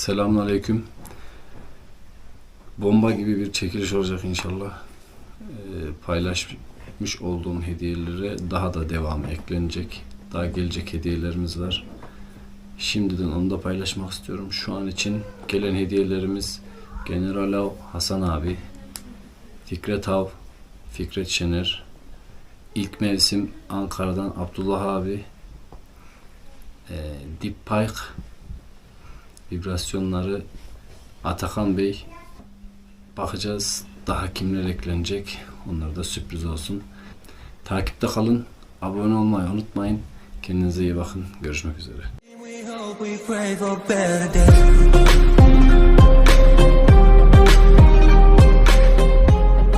Selamünaleyküm. Bomba gibi bir çekiliş olacak inşallah. Ee, paylaşmış olduğum hediyelere daha da devamı eklenecek. Daha gelecek hediyelerimiz var. Şimdiden onu da paylaşmak istiyorum. Şu an için gelen hediyelerimiz General Av Hasan abi, Fikret Av, Fikret Şener, İlk mevsim Ankara'dan Abdullah abi, e, Deep Pike, vibrasyonları Atakan Bey. Bakacağız daha kimler eklenecek. Onlar da sürpriz olsun. Takipte kalın. Abone olmayı unutmayın. Kendinize iyi bakın. Görüşmek üzere.